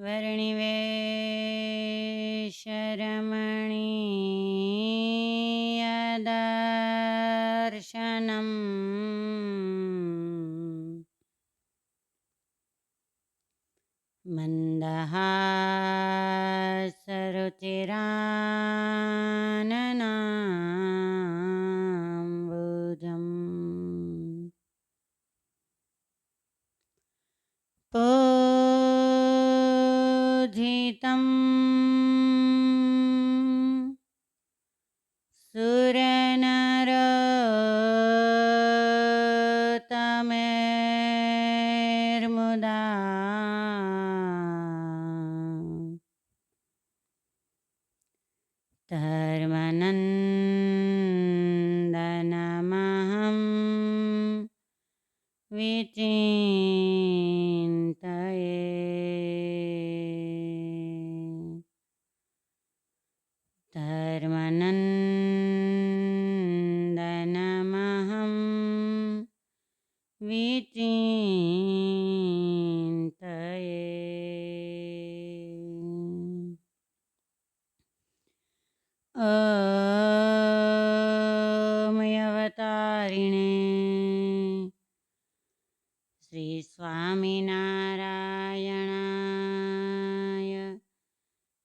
वर्णिवेशरमणीयदर्शनम् ધર્માનંદ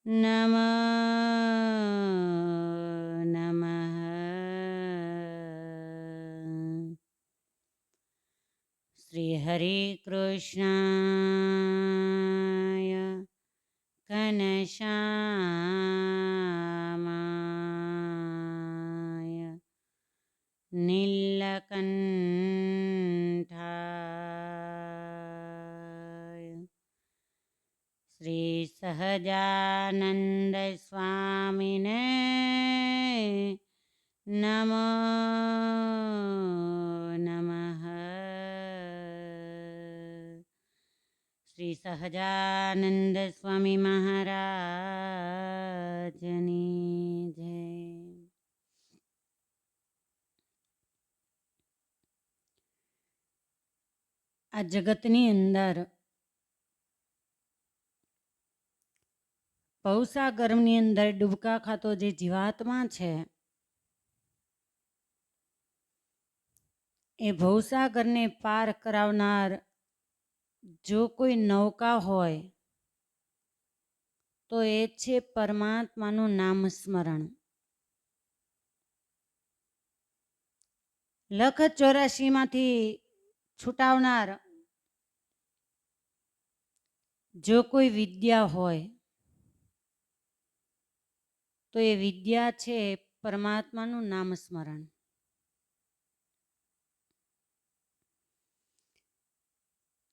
નમ નમ. શ્રી હરે કૃષ્ણાય કનશા સહજાનંદ સ્વામીને નમો નમઃ શ્રી સહજાનંદ સ્વામી મહારાજની જય આ જગતની અંદર પૌસાગરની અંદર ડૂબકા ખાતો જે જીવાત્મા છે, એ ભવસાગરને પાર કરાવનાર જો કોઈ નૌકા હોય, તો એ છે પરમાત્માનું નામ સ્મરણ લખ ચોરાશીમાંથી છૂટાવનાર જો કોઈ વિદ્યા હોય તો એ વિદ્યા છે પરમાત્માનું નામ સ્મરણ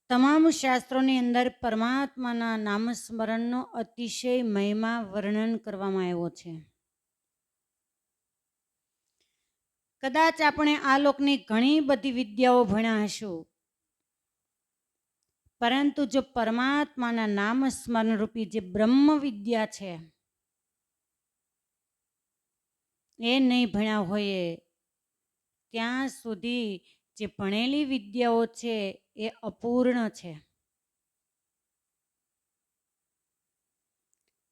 તમામ શાસ્ત્રોની અંદર પરમાત્માના નામસ્મરણનો અતિશય મહિમા વર્ણન કરવામાં આવ્યો છે. કદાચ આપણે આ લોકની ઘણી બધી વિદ્યાઓ ભણ્યા હશું, પરંતુ જો પરમાત્માના નામ સ્મરણ રૂપી જે બ્રહ્મ વિદ્યા છે એ નહીં ભણ્યા હોઈએ, ત્યાં સુધી જે ભણેલી વિદ્યાઓ છે એ અપૂર્ણ છે.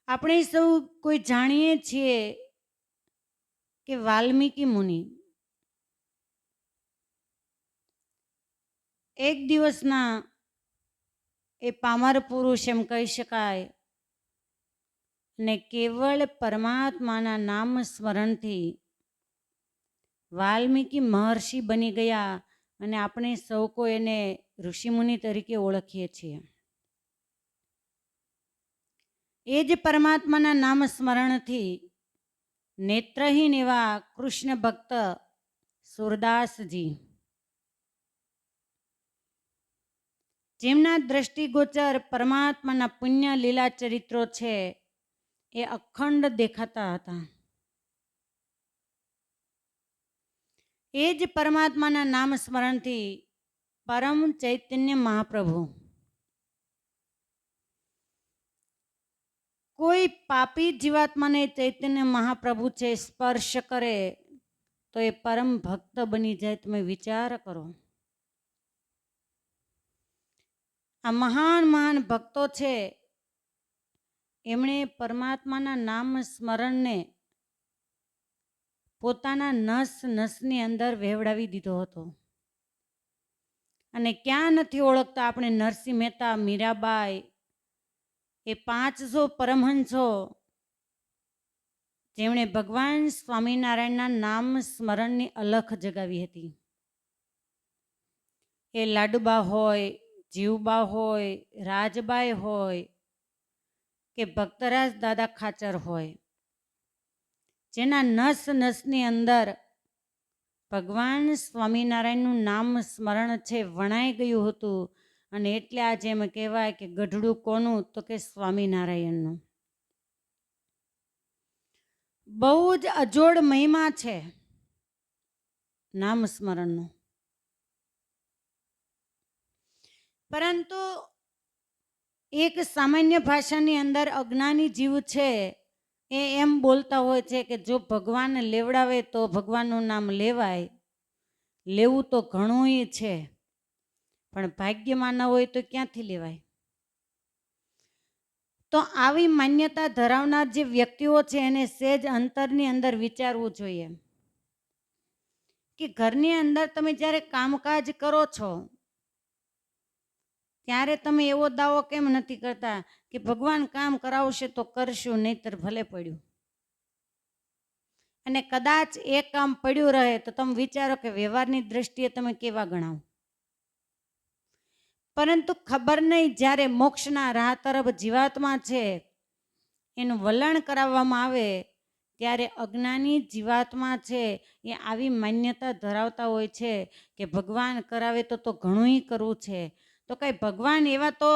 આપણે સૌ કોઈ જાણીએ છીએ કે વાલ્મીકી મુનિ એક દિવસના એ પામર પુરુષ એમ કહી શકાય ને કેવળ પરમાત્માના નામ સ્મરણથી વાલ્મીકી મહર્ષિ બની ગયા અને આપણે સૌ કોઈ એને ઋષિમુનિ તરીકે ઓળખીએ છીએ. એ જ પરમાત્માના નામ સ્મરણથી નેત્રહીન એવા કૃષ્ણ ભક્ત સુરદાસજી જેમના દ્રષ્ટિગોચર પરમાત્માના પુણ્ય લીલા ચરિત્રો છે એ અખંડ દેખાતા હતા. એ જ પરમાત્માના નામ સ્મરણથી પરમ ચૈતન્ય મહાપ્રભુ. કોઈ પાપી જીવાત્માને ચૈતન્ય મહાપ્રભુ છે સ્પર્શ કરે તો એ પરમ ભક્ત બની જાય. તમે વિચાર કરો. આ મહાન મહાન ભક્તો છે એમણે પરમાત્માના નામ સ્મરણને પોતાના નસ, નસની અંદર વહેવડાવી દીધો હતો. અને ક્યાં નથી ઓળખતા આપણે નરસિંહ મહેતા, મીરાબાઈ, એ પાંચસો પરમહંસો જેમણે ભગવાન સ્વામિનારાયણના નામ સ્મરણની અલખ જગાવી હતી. એ લાડુબા હોય, જીવબા હોય, રાજબાઈ હોય કે ભક્તરાજ દાદા ખાચર હોય. જેના નસ નસની અંદર ભગવાન સ્વામિનારાયણનું નામ સ્મરણ છે, વણાઈ ગયું હતું. અને એટલે આજે એમ કહેવાય કે ગઢડું કોનું? તો કે સ્વામિનારાયણનું. બહુ જ અજોડ મહિમા છે નામ સ્મરણનો. પરંતુ એક સામાન્ય ભાષાની અંદર અજ્ઞાની જીવ છે, એ એમ બોલતા હોય છે કે જો ભગવાન લેવડાવે તો ભગવાનનું નામ લેવાય. લેવું તો ઘણું છે, પણ ભાગ્યમાં ન હોય તો ક્યાંથી લેવાય? તો આવી માન્યતા ધરાવનાર જે વ્યક્તિઓ છે એને સેજ અંતરની અંદર વિચારવું જોઈએ. કે ઘરની અંદર તમે જ્યારે કામકાજ કરો છો ત્યારે તમે એવો દાવો કેમ નથી કરતા કે ભગવાન કામ કરાવશે તો કરશું, નહીતર ભલે પડ્યું? અને કદાચ એ કામ પડ્યું રહે તો તમે વિચારો કે વ્યવહારની દ્રષ્ટિએ તમે કેવા ગણાવો? પરંતુ ખબર નહીં જ્યારે મોક્ષના રાહ તરફ જીવાત્મા છે, એનું વલણ કરાવવામાં આવે, ત્યારે અજ્ઞાની જીવાત્મા છે એ આવી માન્યતા ધરાવતા હોય છે કે ભગવાન કરાવે તો તો ઘણું કરવું છે. તો કઈ ભગવાન એવા તો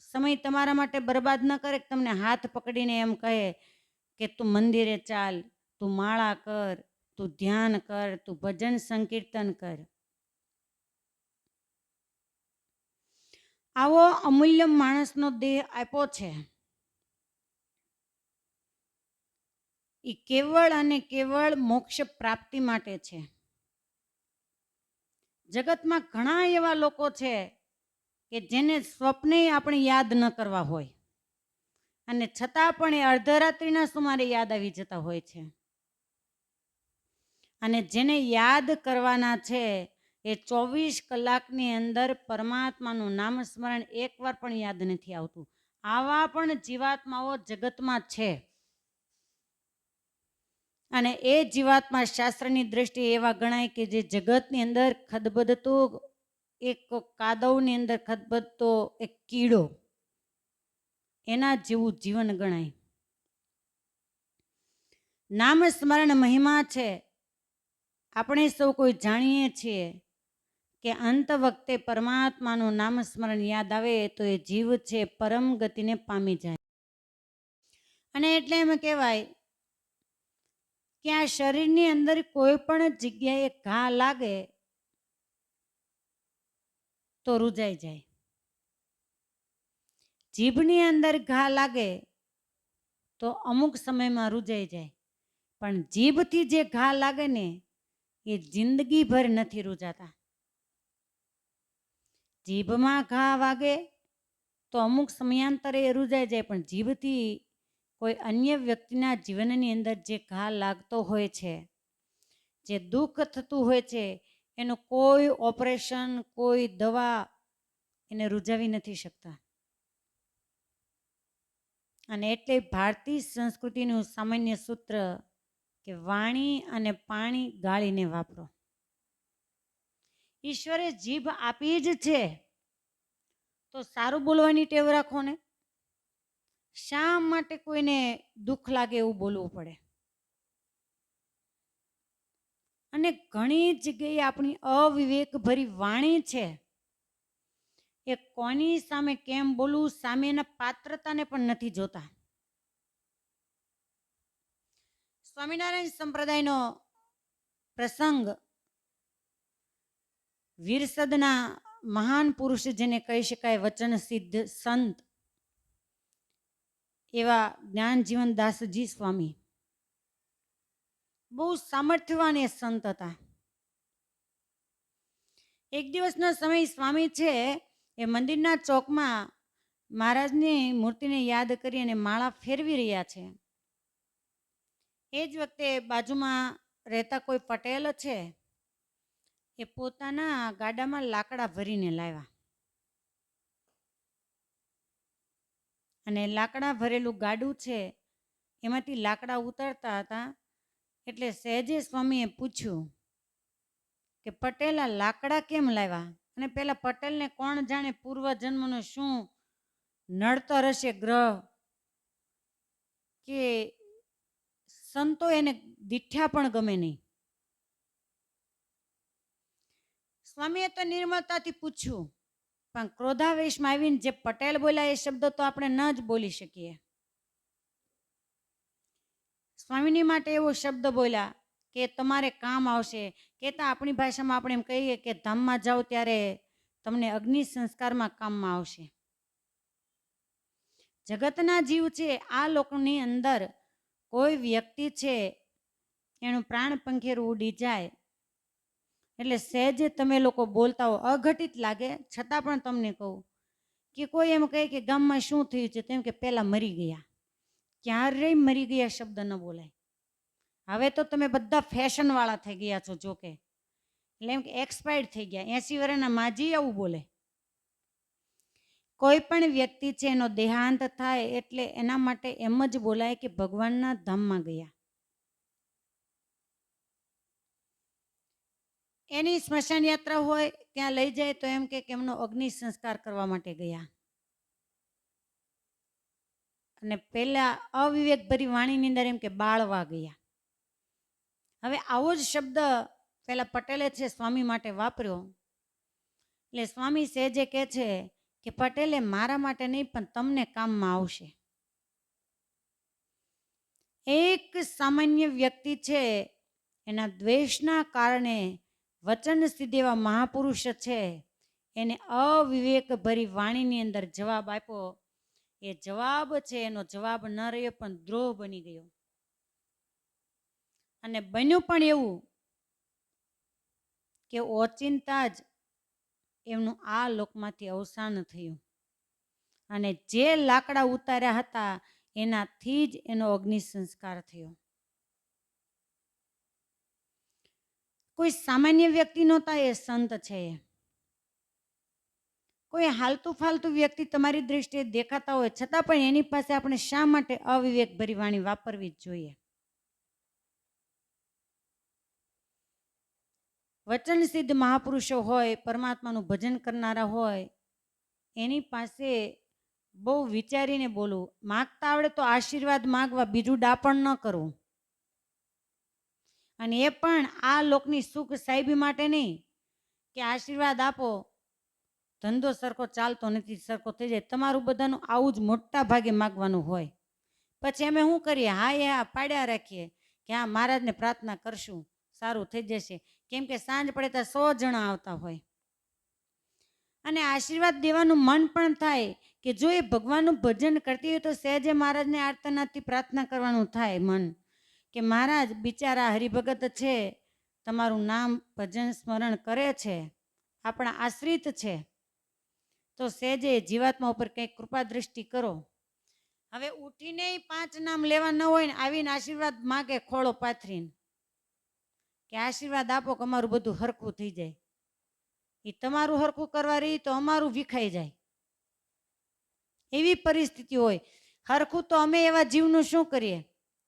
સમય તમારા માટે બરબાદ ન કરે તમને હાથ પકડીને એમ કહે કે તું મંદિરે ચાલ, તું માળા કર, તું ધ્યાન કર, તું ભજન સંકીર્તન કર. આવો અમૂલ્ય માણસનો દેહ આપ્યો છે. એ કેવળ અને કેવળ મોક્ષ પ્રાપ્તિ માટે છે. જગતમાં ઘણા એવા લોકો છે કે જેને સ્વપ્ને આપણે યાદ ન કરવા હોય. અને છતાં પણ એ અર્ધરાત્રિના સુમારે યાદ આવી જતા હોય છે. અને જેને યાદ કરવાના છે, એ ચોવીસ કલાકની અંદર પરમાત્માનું નામ સ્મરણ એકવાર પણ યાદ નથી આવતું. આવા પણ જીવાત્માઓ જગતમાં છે. અને એ જીવાત્મા શાસ્ત્રની દ્રષ્ટિએ એવા ગણાય કે જે જગતની અંદર ખદબદતું એક કાદવની અંદર ખદબદતો એક કીડો, એના જેવું જીવન ગણાય. નામ સ્મરણ મહિમા છે. આપણે સૌ કોઈ જાણીએ છીએ કે અંત વખતે પરમાત્માનું નામ સ્મરણ યાદ આવે તો એ જીવ છે પરમ ગતિને પામી જાય. અને એટલે એમ કહેવાય કે આ શરીરની અંદર કોઈ પણ જગ્યાએ ઘા લાગે તો રૂજાઈ જાય. જીભની અંદર ઘા લાગે તો અમુક સમયમાં રૂજાઈ જાય. પણ જીભથી જે ઘા લાગે ને, એ જિંદગીભર નથી રૂજાતા. જીભમાં ઘા વાગે તો અમુક સમયાંતરે એ રૂજાઈ જાય, પણ જીભથી કોઈ અન્ય વ્યક્તિના જીવનની અંદર જે ઘા લાગતો હોય છે, જે દુઃખ થતું હોય છે એનું કોઈ ઓપરેશન, કોઈ દવા એને રૂજાવી નથી શકતા. અને એટલે ભારતીય સંસ્કૃતિનું સામાન્ય સૂત્ર કે વાણી અને પાણી ગાળીને વાપરો. ઈશ્વરે જીભ આપી જ છે, તો સારું બોલવાની ટેવ રાખો ને. શા માટે કોઈને દુઃખ લાગે એવું બોલવું પડે? અને ઘણી જગ્યાએ આપણી અવિવેકભરી વાણી છે. એ કોની સામે કેમ બોલવું સામેના પાત્રતાને પણ નથી જોતા. સ્વામિનારાયણ સંપ્રદાયનો પ્રસંગ વીરસદના મહાન પુરુષ જેને કહી શકાય વચન સિદ્ધ સંત એવા જ્ઞાન જીવન દાસજી સ્વામી. બહુ સામર્થ્યવાન એ સંત હતા. એક દિવસનો સમય સ્વામી છે એ મંદિરના ચોકમાં મહારાજની મૂર્તિને યાદ કરી અને માળા ફેરવી રહ્યા છે. એ જ વખતે બાજુમાં રહેતા કોઈ પટેલ છે એ પોતાના ગાડામાં લાકડા ભરીને લાવ્યા. અને લાકડા ભરેલું ગાડું છે એમાંથી લાકડા ઉતારતા હતા એટલે સહેજે સ્વામીએ પૂછ્યું કે પટેલ આ લાકડા કેમ લાવ્યા? અને પેલા પટેલને કોણ જાણે પૂર્વજન્મનો શું નડતર હશે ગ્રહ કે સંતો એને દીઠ્યા પણ ગમે નહીં? સ્વામીએ તો નિર્મળતાથી પૂછ્યું, પણ ક્રોધાવેશમાં આવીને જે પટેલ બોલ્યા એ શબ્દ તો આપણે ન જ બોલી શકીએ. સ્વામીની માટે એવો શબ્દ બોલ્યા કે તમારે કામ આવશે. કહેતા આપણી ભાષામાં આપણે એમ કહીએ કે ધામમાં જાઓ ત્યારે તમને અગ્નિ સંસ્કારમાં કામમાં આવશે. જગતના જીવ છે, આ લોકોની અંદર કોઈ વ્યક્તિ છે, એનું પ્રાણ પંખેરું ઉડી જાય. એટલે સહેજે તમે લોકો બોલતા હો. અઘટિત લાગે, છતાં પણ તમને કહું કે કોઈ એમ કહે કે ગામમાં શું થયું છે તેમ કે પહેલાં મરી ગયા. ક્યારેય મરી ગયા શબ્દ ન બોલાય. હવે તો તમે બધા ફેશનવાળા થઈ ગયા છો જોકે એટલે એમ કે એક્સપાયર્ડ થઈ ગયા, એસી વર્ષના માજી આવું બોલે. કોઈ પણ વ્યક્તિ છે એનો દેહાંત થાય એટલે એના માટે એમ જ બોલાય કે ભગવાનના ધામમાં ગયા. એની સ્મશાન યાત્રા હોય, ત્યાં લઈ જાય તો એમ કે એમનો અગ્નિ સંસ્કાર કરવા માટે ગયા. અને પહેલાં અવિવેકભરી વાણીની અંદર એમ કે બાળવા ગયા. હવે આવો જ શબ્દ પેલા પટેલે છે સ્વામી માટે વાપર્યો. એટલે સ્વામી સહેજે કહે છે કે પટેલે મારા માટે નહીં, પણ તમને કામમાં આવશે. એક સામાન્ય વ્યક્તિ છે, એના દ્વેષના કારણે વચન સિદ્ધ એવા મહાપુરુષ છે, એને અવિવેકભરી વાણીની અંદર જવાબ આપ્યો. એ જવાબ છે, એનો જવાબ ન રહ્યો પણ દ્રોહ બની ગયો. અને બન્યું પણ એવું કે ઓચિંતા જ એમનું આ લોકમાંથી અવસાન થયું. અને જે લાકડા ઉતાર્યા હતા, એનાથી જ એનો અગ્નિ સંસ્કાર થયો. કોઈ સામાન્ય વ્યક્તિ નહોતા, એ સંત છે કોઈ હાલતું ફાલતું વ્યક્તિ તમારી દ્રષ્ટિએ દેખાતા હોય, છતાં પણ એની પાસે આપણે શા માટે અવિવેક ભરી વાણી વાપરવી જ જોઈએ? વચન સિદ્ધ મહાપુરુષો હોય, પરમાત્માનું ભજન કરનારા હોય, એની પાસે બહુ વિચારીને બોલવું. માગતા આવડે તો આશીર્વાદ માગવા, બીજું ડાપણ ન કરવું. અને એ પણ આ લોકની સુખ સાહેબી માટે નહીં, કે આશીર્વાદ આપો ધંધો સરખો ચાલતો નથી, સરખો થઈ જાય. તમારું બધાનું આવું જ મોટા ભાગે માગવાનું હોય. પછી અમે શું કરીએ? હા એ હા પાડ્યા રાખીએ કે હા, મહારાજને પ્રાર્થના કરશું. સારું થઈ જશે. કેમ કે સાંજ પડે ત્યાં સો જણા આવતા હોય. અને આશીર્વાદ દેવાનું મન પણ થાય કે જો એ ભગવાનનું ભજન કરતી હોય તો સહેજે મહારાજને આર્તનાથી પ્રાર્થના કરવાનું થાય મન. કે મહારાજ, બિચારા હરિભગત છે, તમારું નામ ભજન સ્મરણ કરે છે, આપણા આશ્રિત છે. તો સહેજે જીવાત્મા ઉપર કંઈક કૃપા દૃષ્ટિ કરો. હવે ઉઠીને પાંચ નામ લેવા ન હોય ને આવીને આશીર્વાદ માગે ખોળો પાથરીને. કે આશીર્વાદ આપો કે અમારું બધું હરખું થઈ જાય. એ તમારું હરખું કરવા રહી તો અમારું વિખાઈ જાય. એવી પરિસ્થિતિ હોય. હરખું તો અમે એવા જીવનું શું કરીએ?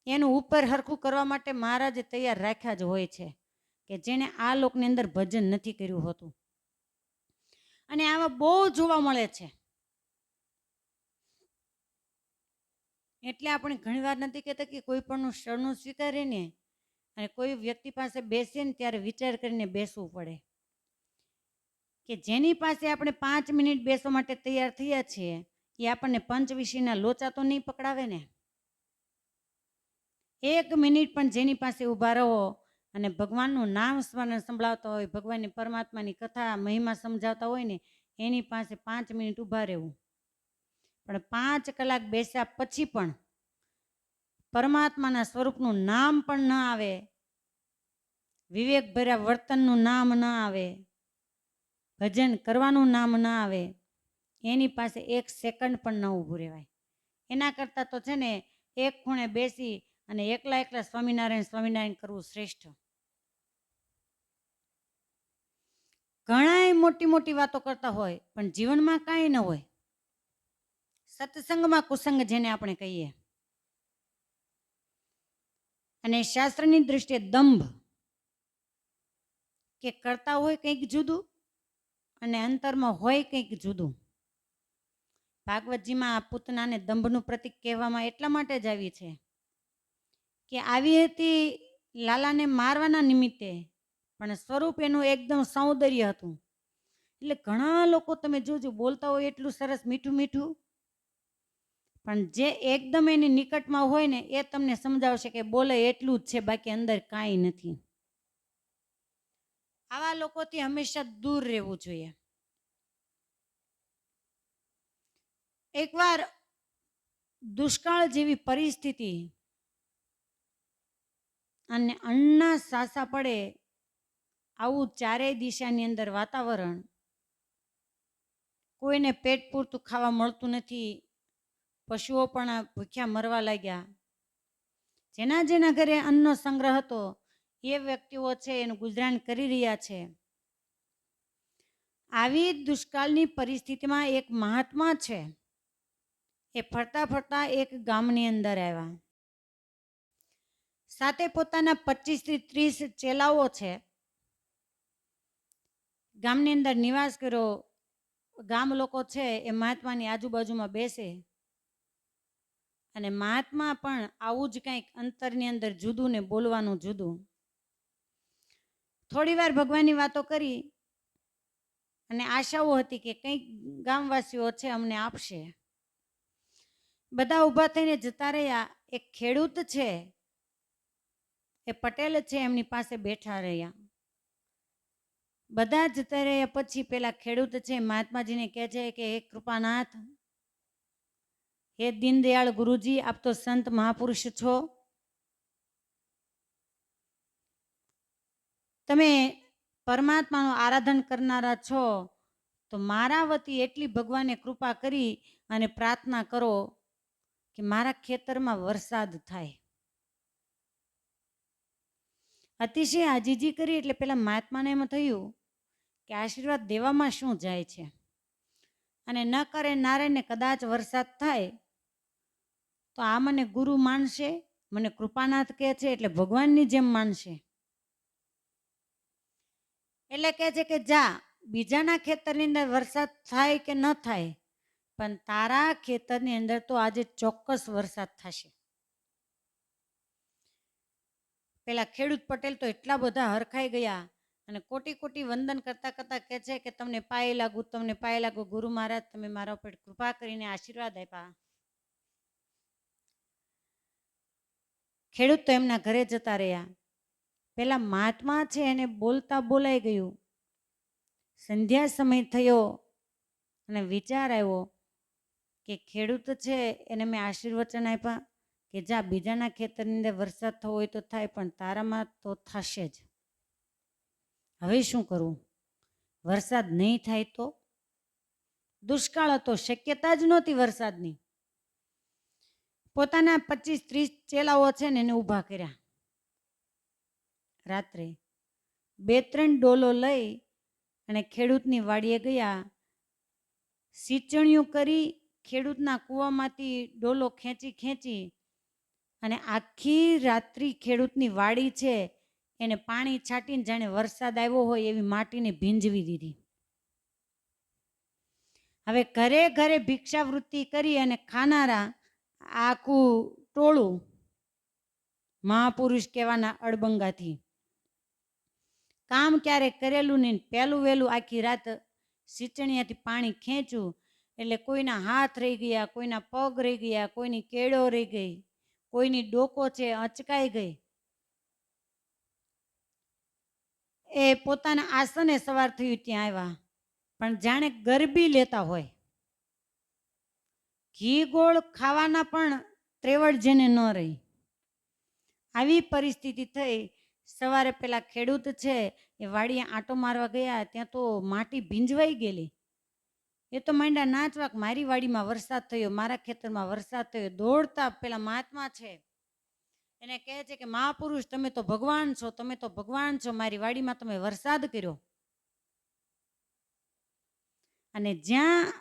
એનું ઉપર હરખું કરવા માટે મહારાજે તૈયાર રાખ્યા જ હોય છે. કે જેણે આ લોકની અંદર ભજન નથી કર્યું હોતું. અને આવા બહુ જોવા મળે છે. એટલે આપણે ઘણીવાર નથી કહેતા કે કોઈ પણનું શરણું સ્વીકારીને અને કોઈ વ્યક્તિ પાસે બેસીએ ને ત્યારે વિચાર કરીને બેસવું પડે. કે જેની પાસે આપણે પાંચ મિનિટ બેસવા માટે તૈયાર થયા છીએ એ આપણને પંચવિષયના લોચા તો નહીં પકડાવે ને? એક મિનિટ પણ જેની પાસે ઊભા રહો અને ભગવાનનું નામ સ્મરણ સંભળાવતા હોય, ભગવાનની પરમાત્માની કથા મહિમા સમજાવતા હોય ને, એની પાસે પાંચ મિનિટ ઊભા રહેવું. પણ પાંચ કલાક બેસ્યા પછી પણ પરમાત્માના સ્વરૂપનું નામ પણ ન આવે વિવેક ભર્યા વર્તનનું નામ ન આવે, ભજન કરવાનું નામ ન આવે, એની પાસે એક સેકન્ડ પણ ન ઊભું રહેવાય. એના કરતાં તો છે ને, એક ખૂણે બેસી અને એકલા એકલા સ્વામિનારાયણ સ્વામિનારાયણ કરવું શ્રેષ્ઠ. ઘણાય મોટી મોટી વાતો કરતા હોય, પણ જીવનમાં કાંઈ ન હોય. સત્સંગમાં કુસંગ જેને આપણે કહીએ. અને શાસ્ત્રની દૃષ્ટિએ દંભ, કે કરતા હોય કંઈક જુદું અને અંતરમાં હોય કંઈક જુદું. ભાગવતજીમાં આ પૂતનાને દંભનું પ્રતિક કહેવામાં એટલા માટે જ આવી છે. કે આવી હતી લાલાને મારવાના નિમિત્તે, પણ સ્વરૂપ એનું એકદમ સૌંદર્ય હતું. એટલે ઘણા લોકો તમે જોજો બોલતા હોય એટલું સરસ મીઠું મીઠું. પણ જે એકદમ એની નિકટમાં હોય ને, એ તમને સમજાવશે કે બોલે એટલું જ છે, બાકી અંદર કાંઈ નથી. આવા લોકોથી હંમેશા દૂર રહેવું જોઈએ. એકવાર દુષ્કાળ જેવી પરિસ્થિતિ અને અન્નના સાસા પડે આવું ચારેય દિશાની અંદર વાતાવરણ. કોઈને પેટ પૂરતું ખાવા મળતું નથી. પશુઓ પણ ભૂખ્યા મરવા લાગ્યા. જેના જેના ઘરે અન્નનો સંગ્રહ હતો, એ વ્યક્તિઓ છે એનું ગુજરાન કરી રહ્યા છે. આવી દુષ્કાળની પરિસ્થિતિમાં એક મહાત્મા છે. એ ફરતા ફરતા એક ગામની અંદર આવ્યા. સાથે પોતાના પચીસથી ત્રીસ ચેલાઓ છે. ગામની અંદર નિવાસ કર્યો. ગામ લોકો છે એ મહાત્માની આજુબાજુમાં બેસે. અને મહાત્મા પણ આવું જ કંઈક અંતરની અંદર જુદું ને બોલવાનું જુદું. થોડી વાર ભગવાનની વાતો કરી અને આશાઓ હતી કે કંઈક ગામવાસીઓ છે અમને આપશે. બધા ઊભા થઈને જતા રહ્યા. એક ખેડૂત છે એ પટેલ છે એમની પાસે બેઠા રહ્યા. બધા જતા રહ્યા પછી પેલા ખેડૂત છે, મહાત્માજીને કહે છે કે, હે કૃપાનાથ, હે દીનદયાળ ગુરુજી, આપ તો સંત મહાપુરુષ છો. તમે પરમાત્માનું આરાધન કરનારા છો. તો મારા વતી એટલી ભગવાને કૃપા કરી અને પ્રાર્થના કરો કે મારા ખેતરમાં વરસાદ થાય. અતિશય આજીજી કરી એટલે પેલા મહાત્માને એમ થયું કે આશીર્વાદ દેવામાં શું જાય છે? અને ન કરે નારાયણને કદાચ વરસાદ થાય, તો આ મને ગુરુ માનશે, મને કૃપાનાથ કહે છે એટલે ભગવાનની જેમ માનશે. એટલે કહે છે કે જા, બીજાના ખેતરની અંદર વરસાદ થાય કે ન થાય, પણ તારા ખેતરની અંદર તો આજે ચોક્કસ વરસાદ થશે. પેલા ખેડૂત પટેલ તો એટલા બધા હરખાઈ ગયા અને કોટી કોટી વંદન કરતા કરતા કહે છે કે તમને પાય લાગુ, તમને પાય લાગુ, ગુરુ મહારાજ, તમે મારા ઉપર કૃપા કરીને આશીર્વાદ આપ્યા. ખેડૂત તો એમના ઘરે જતા રહ્યા. પેલા મહાત્મા છે એને બોલતા બોલાઈ ગયું. સંધ્યા સમય થયો અને વિચાર આવ્યો કે ખેડૂત છે એને મેં આશીર્વચન આપ્યા. કે જા બીજાના ખેતરની અંદર વરસાદ થવો હોય તો થાય, પણ તારામાં તો થશે જ. હવે શું કરવું વરસાદ નહીં થાય તો? દુષ્કાળ હતો, શક્યતા જ નહોતી વરસાદની. પોતાના પચીસ ત્રીસ ચેલાઓ છે ને એને ઊભા કર્યા. રાત્રે બે ત્રણ ડોલો લઈ અને ખેડૂતની વાડીએ ગયા. સિંચણીયું કરી, ખેડૂતના કૂવામાંથી ડોલો ખેંચી ખેંચી અને આખી રાત્રિ ખેડૂતની વાડી છે, એને પાણી છાંટીને જાણે વરસાદ આવ્યો હોય એવી માટીને ભીંજવી દીધી. હવે ઘરે ઘરે ભિક્ષાવૃત્તિ કરી અને ખાનારા આખું ટોળું મહાપુરુષ કહેવાના અડબંગાથી. કામ ક્યારેક કરેલું નહીં, પહેલું વહેલું આખી રાત સિંચણીયાથી પાણી ખેંચું એટલે કોઈના હાથ રહી ગયા, કોઈના પગ રહી ગયા, કોઈની કેળો રહી ગઈ. કોઈની ડોકો છે, અચકાઈ ગઈ. એ પોતાના આસને સવાર થયું ત્યાં આવ્યા. પણ જાણે ગરબી લેતા હોય. ઘી ગોળ ખાવાના પણ ત્રેવડ જેને ન રહી. આવી પરિસ્થિતિ થઈ. સવારે પેલા ખેડૂત છે, એ વાડીએ આંટો મારવા ગયા, ત્યાં તો માટી ભીંજવાઈ ગયેલી. એ તો માંડ્યા નાચવા કે મારી વાડીમાં વરસાદ થયો, મારા ખેતરમાં વરસાદ થયો. દોડતા પેલા મહાત્મા છે. એને કહે છે કે, મહાપુરુષ, તમે તો ભગવાન છો, તમે તો ભગવાન છો. મારી વાડીમાં તમે વરસાદ કર્યો. અને જ્યાં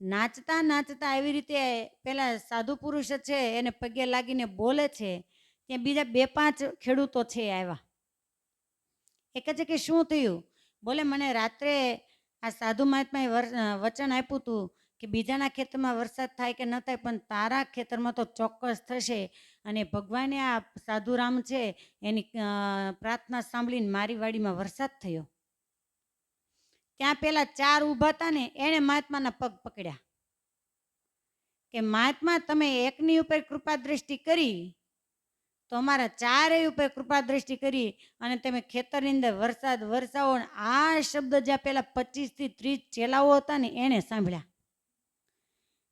નાચતા નાચતા આવી રીતે પેલા સાધુ પુરુષ છે, એને પગે લાગીને બોલે છે, ત્યાં બીજા બે પાંચ ખેડૂતો છે આવ્યા. એ કહે છે કે, શું થયું? બોલે, મને રાત્રે આ સાધુ મહાત્માએ વચન આપ્યું હતું કે બીજાના ખેતરમાં વરસાદ થાય કે ન થાય, પણ તારા ખેતરમાં તો ચોક્કસ થશે. અને ભગવાને આ સાધુરામ છે એની પ્રાર્થના સાંભળીને મારી વાડીમાં વરસાદ થયો. ત્યાં પેલા ચાર ઊભા હતા ને, એણે મહાત્માના પગ પકડ્યા. કે મહાત્મા, તમે એકની ઉપર કૃપા દ્રષ્ટિ કરી તો અમારા ચારેય ઉપર કૃપા દ્રષ્ટિ કરી અને તમે ખેતરની અંદર વરસાદ વરસાવો આ શબ્દ જ્યાં પહેલાં પચીસથી ત્રીસ ચેલાઓ હતા ને એણે સાંભળ્યા.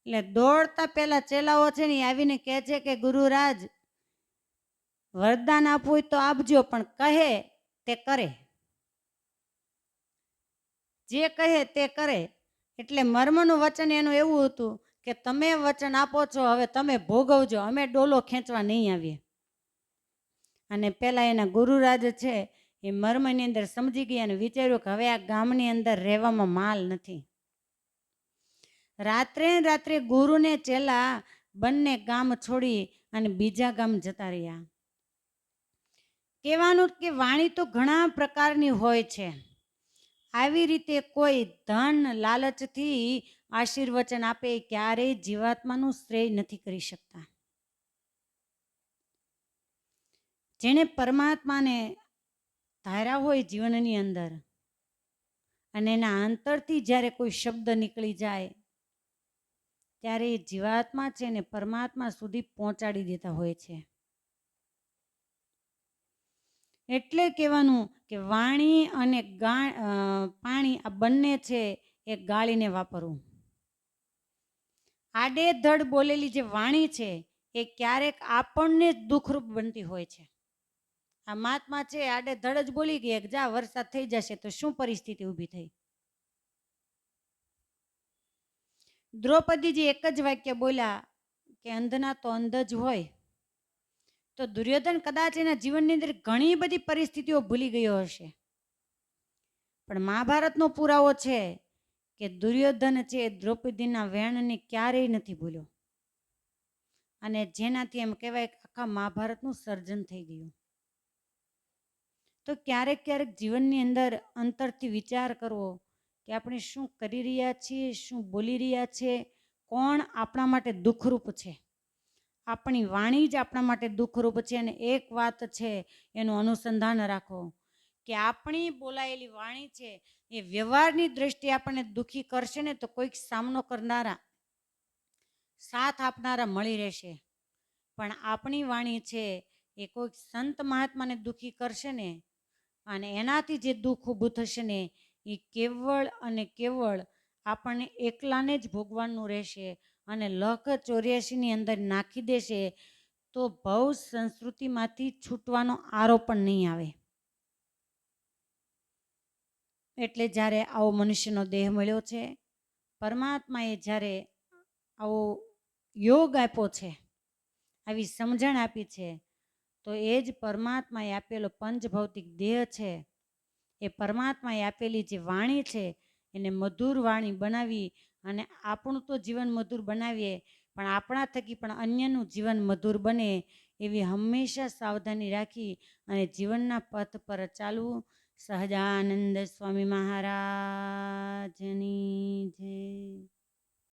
એટલે દોડતા પહેલાં ચેલાઓ છે ને આવીને કહે છે કે ગુરુરાજ, વરદાન આપવું તો આપજો, પણ કહે તે કરે. જે કહે તે કરે. એટલે મર્મનું વચન એનું એવું હતું કે તમે વચન આપો છો, હવે તમે ભોગવજો, અમે ડોલો ખેંચવા નહીં આવીએ. અને પહેલાં એના ગુરુરાજ છે, એ મર્મની અંદર સમજી ગયા અને વિચાર્યું કે હવે આ ગામની અંદર રહેવામાં માલ નથી. રાત્રે રાત્રે ગુરુને ચેલા બંને ગામ છોડી અને બીજા ગામ જતા રહ્યા. કહેવાનું કે વાણી તો ઘણા પ્રકારની હોય છે. આવી રીતે કોઈ ધન લાલચથી આશીર્વચન આપે ક્યારેય જીવાત્માનું શ્રેય નથી કરી શકતા. જેણે પરમાત્માને ધાર્યા હોય જીવનની અંદર અને એના અંતરથી જ્યારે કોઈ શબ્દ નીકળી જાય, ત્યારે એ જીવાત્મા છે ને પરમાત્મા સુધી પહોંચાડી દેતા હોય છે. એટલે કહેવાનું કે વાણી અને પાણી આ બંને છે એ ગાળીને વાપરવું. આડેધડ બોલેલી જે વાણી છે એ ક્યારેક આપણને જ દુઃખરૂપ બનતી હોય છે. આ મહાત્મા છે આડેધડ જ બોલી ગયા કે જા, વરસાદ થઈ જશે તો શું પરિસ્થિતિ ઊભી થઈ? દ્રૌપદીજી એક જ વાક્ય બોલ્યા કે અંધના તો અંધ જ હોય. તો દુર્યોધન કદાચ એના જીવનની અંદર ઘણી બધી પરિસ્થિતિઓ ભૂલી ગયો હશે. પણ મહાભારતનો પુરાવો છે કે દુર્યોધન છે, દ્રૌપદીના વેણને ક્યારેય નથી ભૂલ્યો. અને જેનાથી એમ કહેવાય કે આખા મહાભારતનું સર્જન થઈ ગયું. તો ક્યારેક ક્યારેક જીવનની અંદર અંતરથી વિચાર કરવો કે આપણે શું કરી રહ્યા છીએ, શું બોલી રહ્યા છીએ કોણ આપણા માટે દુઃખરૂપ છે? આપણી વાણી જ આપણા માટે દુઃખરૂપ છે અને એક વાત છે એનું અનુસંધાન રાખો કે આપણી બોલાયેલી વાણી છે એ વ્યવહારની દ્રષ્ટિએ આપણને દુઃખી કરશે ને તો કોઈક સામનો કરનારા, સાથ આપનારા મળી રહેશે. પણ આપણી વાણી છે એ કોઈક સંત મહાત્માને દુઃખી કરશે ને અને એનાથી જે દુઃખ ઊભું થશે ને એ કેવળ અને કેવળ આપણને એકલાને જ ભોગવાનું રહેશે અને લખ ચોર્યાસીની અંદર નાખી દેશે, તો ભવ સંસ્કૃતિમાંથી છૂટવાનો આરો પણ નહીં આવે. એટલે જ્યારે આવો મનુષ્યનો દેહ મળ્યો છે, પરમાત્માએ જ્યારે આવો યોગ આપ્યો છે, આવી સમજણ આપી છે તો એ જ પરમાત્માએ આપેલો પંચભૌતિક દેહ છે. એ પરમાત્માએ આપેલી જે વાણી છે, એને મધુર વાણી બનાવી અને આપણું તો જીવન મધુર બનાવીએ, પણ આપણા થકી પણ અન્યનું જીવન મધુર બને એવી હંમેશા સાવધાની રાખી અને જીવનના પથ પર ચાલવું. સહજાનંદ સ્વામી મહારાજની જય.